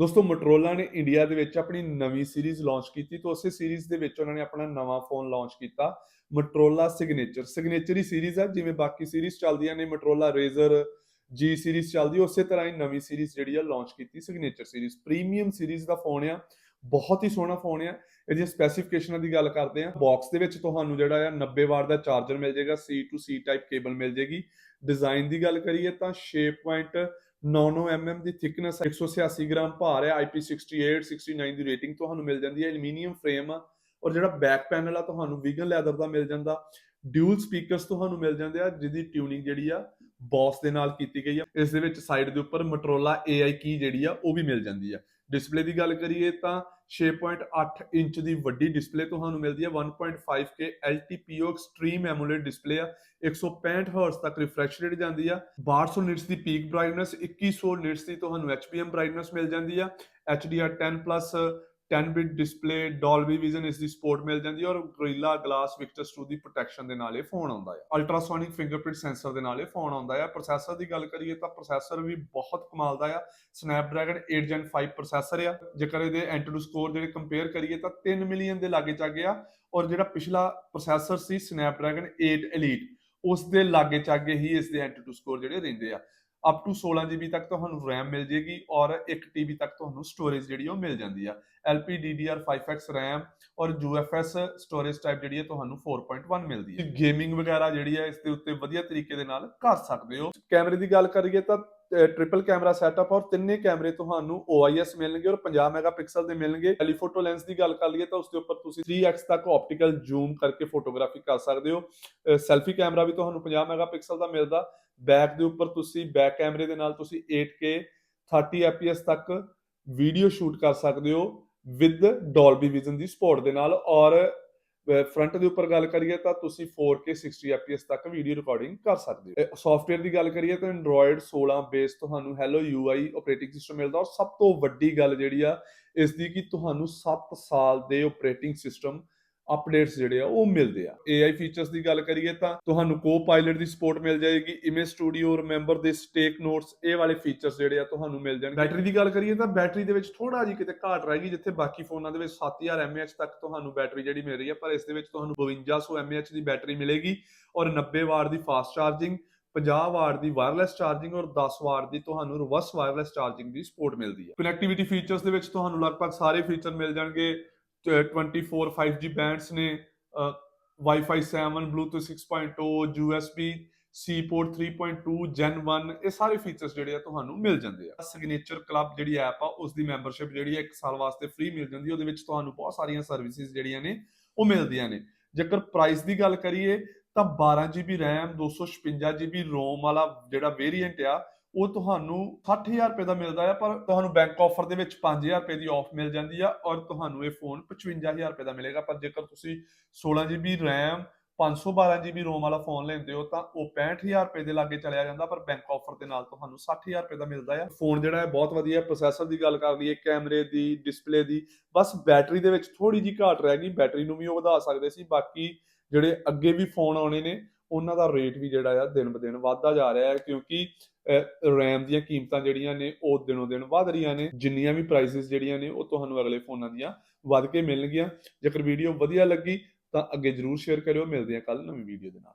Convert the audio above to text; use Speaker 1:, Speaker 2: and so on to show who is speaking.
Speaker 1: ਦੋਸਤੋ ਮੋਟਰੋਲਾ ਨੇ ਇੰਡੀਆ ਦੇ ਵਿੱਚ ਆਪਣੀ ਨਵੀਂ ਸੀਰੀਜ਼ ਲਾਂਚ ਕੀਤੀ ਤੇ ਉਸੇ ਸੀਰੀਜ਼ ਦੇ ਵਿੱਚ ਉਹਨਾਂ ਨੇ ਆਪਣਾ ਨਵਾਂ ਫੋਨ ਲਾਂਚ ਕੀਤਾ ਮੋਟਰੋਲਾ ਸਿਗਨੇਚਰ ਸਿਗਨੇਚਰ ਹੀ ਸੀਰੀਜ਼ ਆ, ਜਿਵੇਂ ਬਾਕੀ ਸੀਰੀਜ਼ ਚੱਲਦੀਆਂ ਨੇ ਮੋਟਰੋਲਾ ਰੇਜ਼ਰ ਜੀ ਸੀਰੀਜ਼ ਚੱਲਦੀ ਉਸੇ ਤਰ੍ਹਾਂ ਹੀ ਨਵੀਂ ਸੀਰੀਜ਼ ਜਿਹੜੀ ਆ ਲਾਂਚ ਕੀਤੀ ਸਿਗਨੇਚਰ ਸੀਰੀਜ਼ ਪ੍ਰੀਮੀਅਮ ਸੀਰੀਜ਼ ਦਾ ਫੋਨ ਆ, ਬਹੁਤ ਹੀ ਸੋਹਣਾ ਫੋਨ ਆ। ਇਹਦੀਆਂ ਸਪੈਸੀਫਿਕੇਸ਼ਨਾਂ ਦੀ ਗੱਲ ਕਰਦੇ ਆ ਬਾਕਸ ਦੇ ਵਿੱਚ ਤੁਹਾਨੂੰ ਜਿਹੜਾ ਆ 90 ਵਾਟ ਦਾ ਚਾਰਜਰ ਮਿਲ ਜਾਏਗਾ C to C type cable ਮਿਲ ਜੇਗੀ। ਡਿਜ਼ਾਈਨ ਦੀ ਗੱਲ ਕਰੀਏ ਤਾਂ 6.99 mm ਦੀ ਥਿਕਨੈਸ 186 ਗ੍ਰਾਮ ਭਾਰ ਹੈ IP68 69 ਦੀ ਰੇਟਿੰਗ ਤੁਹਾਨੂੰ ਮਿਲ ਜਾਂਦੀ ਹੈ ਐਲੂਮੀਨੀਅਮ ਫਰੇਮ ਆ, ਔਰ ਜਿਹੜਾ ਬੈਕ ਪੈਨਲ ਆ ਤੁਹਾਨੂੰ ਵੀਗਨ ਲੈਦਰ ਦਾ ਮਿਲ ਜਾਂਦਾ ਡਿਊਲ ਸਪੀਕਰਸ ਤੁਹਾਨੂੰ ਮਿਲ ਜਾਂਦੇ ਆ, ਜਿਹਦੀ ਟਿਊਨਿੰਗ ਜਿਹੜੀ ਆ ਬੌਸ ਦੇ ਨਾਲ ਕੀਤੀ ਗਈ ਆ, ਇਸ ਦੇ ਵਿੱਚ ਸਾਈਡ ਦੇ ਉੱਪਰ ਮੋਟਰੋਲਾ AI ਕੀ ਜਿਹੜੀ ਆ, ਉਹ ਵੀ ਮਿਲ ਜਾਂਦੀ ਆ। ਡਿਸਪਲੇ ਦੀ ਗੱਲ ਕਰੀਏ ਤਾਂ 6.8 ਇੰਚ ਦੀ ਵੱਡੀ ਡਿਸਪਲੇ ਤੁਹਾਨੂੰ ਮਿਲਦੀ ਹੈ 1.5K LTPO ਐਕਸਟ੍ਰੀਮ ਐਮੋਲੇਡ ਡਿਸਪਲੇ ਆ 165 ਹਰਟਜ਼ ਤੱਕ ਰਿਫਰੈਸ਼ ਰੇਟ ਜਾਂਦੀ ਆ 1200 ਨਿਟਸ ਦੀ ਪੀਕ ਬ੍ਰਾਈਟਨੈਸ 2100 ਨਿਟਸ ਦੀ ਤੁਹਾਨੂੰ HPM ਬ੍ਰਾਈਟਨੈਸ ਮਿਲ ਜਾਂਦੀ ਆ HDR10+ 10 ਬਿਟ ਡਿਸਪਲੇ ਡੋਲਬੀ ਵਿਜ਼ਨ ਇਸ ਦੀ ਸਪੋਰਟ ਮਿਲ ਜਾਂਦੀ ਹੈ ਔਰ ਗੋਰਿਲਾ ਗਲਾਸ ਵਿਕਟਸ 2 ਦੀ ਪ੍ਰੋਟੈਕਸ਼ਨ ਦੇ ਨਾਲ ਇਹ ਫੋਨ ਆਉਂਦਾ ਹੈ। ਅਲਟਰਾਸੋਨਿਕ ਫਿੰਗਰਪ੍ਰਿੰਟ ਸੈਂਸਰ ਦੇ ਨਾਲ ਇਹ ਫੋਨ ਆਉਂਦਾ ਹੈ। ਪ੍ਰੋਸੈਸਰ ਦੀ ਗੱਲ ਕਰੀਏ ਤਾਂ ਪ੍ਰੋਸੈਸਰ ਵੀ ਬਹੁਤ ਕਮਾਲ ਦਾ ਆ। ਸਨੈਪਡਰੈਗਨ 8 Gen 5 ਪ੍ਰੋਸੈਸਰ ਆ। ਜੇਕਰ ਇਹਦੇ ਐਂਟੀਟੂ ਸਕੋਰ ਜਿਹੜੇ ਕੰਪੇਅਰ ਕਰੀਏ ਤਾਂ 3 ਮਿਲੀਅਨ ਦੇ ਲਾਗੇ ਚਾਗੇ ਆ ਔਰ ਜਿਹੜਾ ਪਿਛਲਾ ਪ੍ਰੋਸੈਸਰ ਸੀ ਸਨੈਪਡਰੈਗਨ 8 Elite, ਉਸ ਦੇ ਲਾਗੇ ਚਾਗੇ ਹੀ ਇਸ ਦੇ ਐਂਟੀਟੂ ਸਕੋਰ ਜਿਹੜੇ ਰਹਿੰਦੇ ਆ। ਅਪ ਟੂ 16 GB ਤੱਕ ਤੁਹਾਨੂੰ RAM ਮਿਲ ਜੇਗੀ ਔਰ 1 TB ਤੱਕ ਤੁਹਾਨੂੰ ਸਟੋਰੇਜ ਜਿਹੜੀ ਉਹ ਮਿਲ ਜਾਂਦੀ ਆ। LPDDR5X RAM ਔਰ UFS ਸਟੋਰੇਜ ਟਾਈਪ ਜਿਹੜੀ ਹੈ ਤੁਹਾਨੂੰ 4.1 ਮਿਲਦੀ ਹੈ ਗੇਮਿੰਗ ਵਗੈਰਾ ਜਿਹੜੀ ਹੈ ਇਸ ਦੇ ਉੱਤੇ ਵਧੀਆ ਤਰੀਕੇ ਦੇ ਨਾਲ ਕਰ ਸਕਦੇ ਹੋ। ਕੈਮਰੇ ਦੀ ਗੱਲ ਕਰੀਏ ਤਾਂ ਟ੍ਰਿਪਲ ਕੈਮਰਾ ਸੈਟਅਪ ਔਰ ਤਿੰਨੇ ਕੈਮਰੇ ਤੁਹਾਨੂੰ OIS ਮਿਲਣਗੇ ਔਰ 50 ਮੈਗਾਪਿਕਸਲ ਦੇ ਮਿਲਣਗੇ। ਟੈਲੀਫੋਟੋ ਲੈਂਸ ਦੀ ਗੱਲ ਕਰ ਲਈਏ ਤਾਂ ਉਸ ਦੇ ਉੱਪਰ ਤੁਸੀਂ 3x ਤੱਕ ਆਪਟੀਕਲ ਜ਼ੂਮ ਕਰਕੇ ਫੋਟੋਗ੍ਰਾਫੀ ਕਰ ਸਕਦੇ ਹੋ। ਸੈਲਫੀ ਕੈਮਰਾ ਵੀ ਤੁਹਾਨੂੰ 50 ਮੈਗਾਪਿਕਸਲ ਦਾ ਮਿਲਦਾ। ਬੈਕ ਦੇ ਉੱਪਰ ਤੁਸੀਂ ਬੈਕ ਕੈਮਰੇ ਦੇ ਨਾਲ ਤੁਸੀਂ 8K 30 fps ਤੱਕ ਵੀਡੀਓ ਸ਼ੂਟ ਕਰ ਸਕਦੇ ਹੋ ਵਿਦ ਡੋਲਬੀ ਵਿਜ਼ਨ ਦੀ ਸਪੋਰਟ ਦੇ ਨਾਲ ਔਰ ਫਰੰਟ ਦੇ ਉੱਪਰ ਗੱਲ ਕਰੀਏ ਤਾਂ ਤੁਸੀਂ 4K 60 fps ਤੱਕ ਵੀਡੀਓ ਰਿਕਾਰਡਿੰਗ ਕਰ ਸਕਦੇ ਹੋ। ਸੌਫਟਵੇਅਰ ਦੀ ਗੱਲ ਕਰੀਏ ਤਾਂ Android 16 ਬੇਸ ਤੁਹਾਨੂੰ Hello UI ਆਪਰੇਟਿੰਗ ਸਿਸਟਮ ਮਿਲਦਾ ਔਰ ਸਭ ਤੋਂ ਵੱਡੀ ਗੱਲ ਜਿਹੜੀ ਆ, ਇਸ ਦੀ ਕਿ ਤੁਹਾਨੂੰ 7 ਸਾਲ ਦੇ ਆਪਰੇਟਿੰਗ ਸਿਸਟਮ ਅਪਡੇਟਸ ਜਿਹੜੇ ਆ, ਉਹ ਮਿਲਦੇ ਆ। AI ਫੀਚਰਸ ਦੀ ਗੱਲ ਕਰੀਏ ਤਾਂ ਤੁਹਾਨੂੰ ਕੋ-ਪਾਇਲਟ ਦੀ ਸਪੋਰਟ ਮਿਲ ਜਾਏਗੀ ਇਮੇਜ ਸਟੂਡੀਓ ਰਿਮੈਂਬਰ ਦੇ ਸਟੇਕ ਨੋਟਸ ਇਹ ਵਾਲੇ ਫੀਚਰਸ ਜਿਹੜੇ ਆ ਤੁਹਾਨੂੰ ਮਿਲ ਜਾਣਗੇ। ਬੈਟਰੀ ਦੀ ਗੱਲ ਕਰੀਏ ਤਾਂ ਬੈਟਰੀ ਦੇ ਵਿੱਚ ਥੋੜਾ ਜਿਹੀ ਕਿਤੇ ਘਾਟ ਰਹਿ ਗਈ, ਜਿੱਥੇ ਬਾਕੀ ਫੋਨਾਂ ਦੇ ਵਿੱਚ 7000 mAh ਤੱਕ ਤੁਹਾਨੂੰ ਬੈਟਰੀ ਜਿਹੜੀ ਮਿਲ ਰਹੀ ਹੈ ਪਰ ਇਸ ਦੇ ਵਿੱਚ ਤੁਹਾਨੂੰ 5200 mAh ਦੀ ਬੈਟਰੀ ਮਿਲੇਗੀ ਔਰ 90 ਵਾਟ ਦੀ ਫਾਸਟ ਚਾਰਜਿੰਗ 50 ਵਾਟ ਦੀ ਵਾਇਰਲੈਸ ਚਾਰਜਿੰਗ ਔਰ 10 ਵਾਟ ਦੀ ਤੁਹਾਨੂੰ ਰਿਵਰਸ ਵਾਇਰਲੈਸ ਚਾਰਜਿੰਗ ਦੀ ਸਪੋਰਟ ਮਿਲਦੀ ਹੈ ਕਨੈਕਟੀਵਿਟੀ ਫੀਚਰਸ ਦੇ ਵਿੱਚ ਤੁਹਾਨੂੰ ਲਗਭਗ ਸਾਰੇ ਫੀਚਰ ਮਿਲ ਜਾਣਗੇ। 24 5G ਬੈਂਡਸ ਨੇ Wi-Fi 7 Bluetooth 6.0 USB C port 3.2 Gen 1 ਇਹ ਸਾਰੇ ਫੀਚਰਸ ਜਿਹੜੇ ਆ ਤੁਹਾਨੂੰ ਮਿਲ ਜਾਂਦੇ ਆ। ਸਿਗਨੇਚਰ ਕਲੱਬ ਜਿਹੜੀ ਐਪ ਆ ਉਸ ਦੀ ਮੈਂਬਰਸ਼ਿਪ ਜਿਹੜੀ ਆ 1 ਸਾਲ ਵਾਸਤੇ ਫ੍ਰੀ ਮਿਲ ਜਾਂਦੀ ਹੈ ਉਹਦੇ ਵਿੱਚ ਤੁਹਾਨੂੰ ਬਹੁਤ ਸਾਰੀਆਂ ਸਰਵਿਸਿਜ਼ ਜਿਹੜੀਆਂ ਨੇ, ਉਹ ਮਿਲਦੀਆਂ ਨੇ। ਜੇਕਰ ਪ੍ਰਾਈਸ ਦੀ ਗੱਲ ਕਰੀਏ, ਤਾਂ 12 GB RAM 256 GB ROM ਵਾਲਾ ਜਿਹੜਾ ਵੇਰੀਐਂਟ ਆ ਉਹ ਤੁਹਾਨੂੰ 60000 ਰੁਪਏ ਦਾ ਮਿਲਦਾ ਆ, ਪਰ ਤੁਹਾਨੂੰ ਬੈਂਕ ਆਫਰ ਦੇ ਵਿੱਚ 5000 ਰੁਪਏ ਦੀ ਆਫ ਮਿਲ ਜਾਂਦੀ ਆ ਔਰ ਤੁਹਾਨੂੰ ਇਹ ਫੋਨ 55000 ਰੁਪਏ ਦਾ ਮਿਲੇਗਾ। ਪਰ ਜੇਕਰ ਤੁਸੀਂ 16 GB RAM 512 GB ROM ਵਾਲਾ ਫੋਨ ਲੈਂਦੇ ਹੋ, ਤਾਂ ਉਹ 65000 ਰੁਪਏ ਦੇ ਲਾਗੇ ਚਲਿਆ ਜਾਂਦਾ, ਪਰ ਬੈਂਕ ਆਫਰ ਦੇ ਨਾਲ ਤੁਹਾਨੂੰ 60000 ਰੁਪਏ ਦਾ ਮਿਲਦਾ ਹੈ ਫੋਨ ਜਿਹੜਾ ਹੈ ਬਹੁਤ ਵਧੀਆ ਪ੍ਰੋਸੈਸਰ ਦੀ ਗੱਲ ਕਰ ਲਈਏ ਕੈਮਰੇ ਦੀ ਡਿਸਪਲੇ ਦੀ, ਬਸ ਬੈਟਰੀ ਦੇ ਵਿੱਚ ਥੋੜੀ ਜੀ ਘਾਟ ਰਹਿ ਗਈ ਬੈਟਰੀ ਨੂੰ ਵੀ ਉਹ ਵਧਾ ਸਕਦੇ ਸੀ, ਬਾਕੀ ਜਿਹੜੇ ਅੱਗੇ ਵੀ ਫੋਨ ਆਉਣੇ ਨੇ ਉਹਨਾਂ ਦਾ ਰੇਟ ਵੀ ਜਿਹੜਾ ਆ ਦਿਨ ਬ ਦਿਨ ਵਧਦਾ ਜਾ ਰਿਹਾ ਹੈ, ਕਿਉਂਕਿ ਰੈਮ ਦੀਆਂ ਕੀਮਤਾਂ ਜਿਹੜੀਆਂ ਨੇ ਉਹ ਦਿਨੋ ਦਿਨ ਵਧ ਰਹੀਆਂ ਨੇ, ਜਿੰਨੀਆਂ ਵੀ ਪ੍ਰਾਈਸਿਸ ਜਿਹੜੀਆਂ ਨੇ ਉਹ ਤੁਹਾਨੂੰ ਅਗਲੇ ਫੋਨਾਂ ਦੀਆਂ ਵੱਧ ਕੇ ਮਿਲਣਗੀਆਂ। ਜੇਕਰ ਵੀਡੀਓ ਵਧੀਆ ਲੱਗੀ ਤਾਂ ਅੱਗੇ ਜਰੂਰ ਸ਼ੇਅਰ ਕਰਿਓ, ਮਿਲਦੇ ਹਾਂ ਕੱਲ ਨਵੀਂ ਵੀਡੀਓ ਦੇ ਨਾਲ।